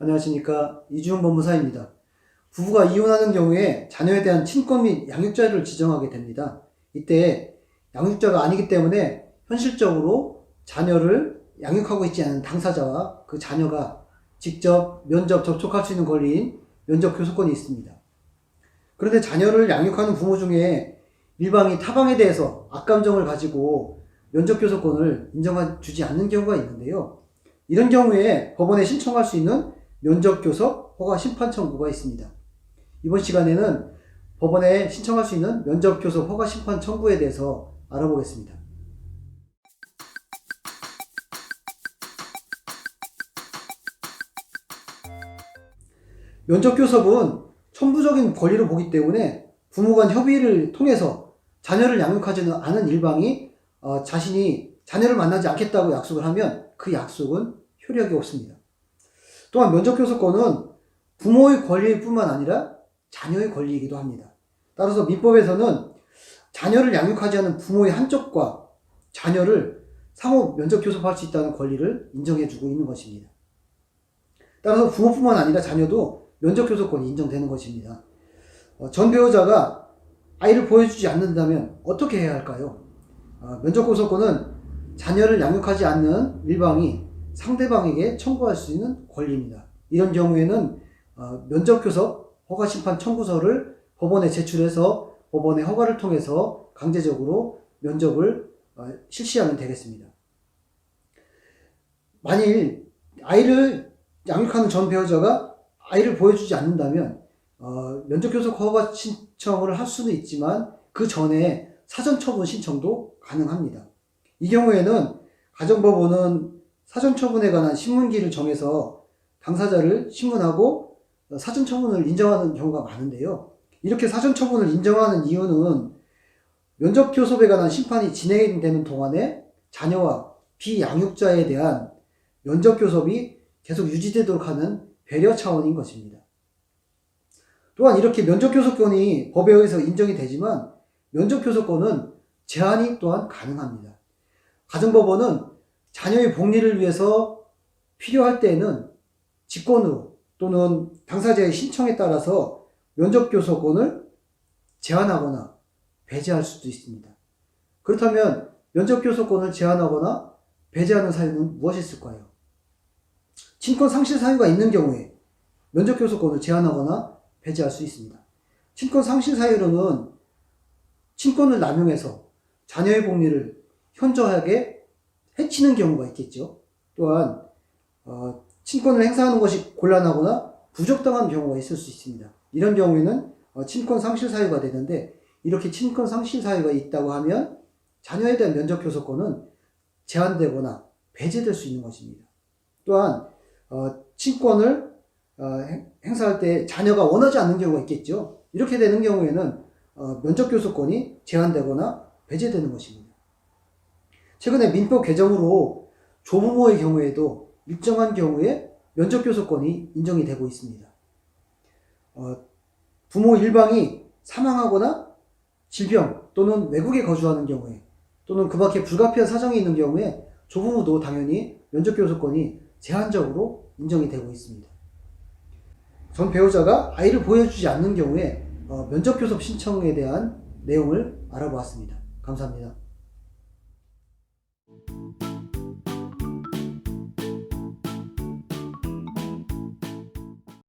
안녕하십니까 이주훈 법무사입니다. 부부가 이혼하는 경우에 자녀에 대한 친권 및 양육자를 지정하게 됩니다. 이때 양육자가 아니기 때문에 현실적으로 자녀를 양육하고 있지 않은 당사자와 그 자녀가 직접 면접 접촉할 수 있는 권리인 면접 교섭권이 있습니다. 그런데 자녀를 양육하는 부모 중에 일방이 타방에 대해서 악감정을 가지고 면접 교섭권을 인정해 주지 않는 경우가 있는데요. 이런 경우에 법원에 신청할 수 있는 면접 교섭 허가 심판 청구가 있습니다. 이번 시간에는 법원에 신청할 수 있는 면접 교섭 허가 심판 청구에 대해서 알아보겠습니다. 면접 교섭은 천부적인 권리로 보기 때문에 부모 간 협의를 통해서 자녀를 양육하지는 않은 일방이 어, 자신이 자녀를 만나지 않겠다고 약속을 하면 그 약속은 효력이 없습니다. 또한 면접 교섭권은 부모의 권리일 뿐만 아니라 자녀의 권리이기도 합니다. 따라서 민법에서는 자녀를 양육하지 않은 부모의 한쪽과 자녀를 상호 면접 교섭할 수 있다는 권리를 인정해주고 있는 것입니다. 따라서 부모뿐만 아니라 자녀도 면접 교섭권이 인정되는 것입니다. 어, 전 배우자가 아이를 보여주지 않는다면 어떻게 해야 할까요? 어, 면접 교섭권은 자녀를 양육하지 않는 일방이 상대방에게 청구할 수 있는 권리입니다. 이런 경우에는 어, 면접 교섭 허가 심판 청구서를 법원에 제출해서 법원의 허가를 통해서 강제적으로 면접을 어, 실시하면 되겠습니다. 만일 아이를 양육하는 전 배우자가 아이를 보여주지 않는다면 어, 면접 교섭 허가 신청을 할 수는 있지만 그 전에 사전 처분 신청도 가능합니다. 이 경우에는 가정법원은 사전 처분에 관한 신문기를 정해서 당사자를 신문하고 사전 처분을 인정하는 경우가 많은데요. 이렇게 사전 처분을 인정하는 이유는 면접 교섭에 관한 심판이 진행되는 동안에 자녀와 비양육자에 대한 면접 교섭이 계속 유지되도록 하는 배려 차원인 것입니다. 또한 이렇게 면접 교섭권이 법에 의해서 인정이 되지만 면접 교섭권은 제한이 또한 가능합니다. 가정법원은 자녀의 복리를 위해서 필요할 때에는 직권으로 또는 당사자의 신청에 따라서 면접 교섭권을 제한하거나 배제할 수도 있습니다. 그렇다면 면접 교섭권을 제한하거나 배제하는 사유는 무엇이 있을까요? 친권 상실 사유가 있는 경우에 면접 교섭권을 제한하거나 배제할 수 있습니다. 친권 상실 사유로는 친권을 남용해서 자녀의 복리를 현저하게 해치는 경우가 있겠죠. 또한 어, 친권을 행사하는 것이 곤란하거나 부적당한 경우가 있을 수 있습니다. 이런 경우에는 어, 친권 상실 사유가 되는데 이렇게 친권 상실 사유가 있다고 하면 자녀에 대한 면접 교섭권은 제한되거나 배제될 수 있는 것입니다. 또한 어, 친권을 어, 행- 행사할 때 자녀가 원하지 않는 경우가 있겠죠. 이렇게 되는 경우에는 어, 면접 교섭권이 제한되거나 배제되는 것입니다. 최근에 민법 개정으로 조부모의 경우에도 일정한 경우에 면접 교섭권이 인정이 되고 있습니다. 어, 부모 일방이 사망하거나 질병 또는 외국에 거주하는 경우에 또는 그 밖에 불가피한 사정이 있는 경우에 조부모도 당연히 면접 교섭권이 제한적으로 인정이 되고 있습니다. 전 배우자가 아이를 보여주지 않는 경우에 어, 면접 교섭 신청에 대한 내용을 알아보았습니다. 감사합니다.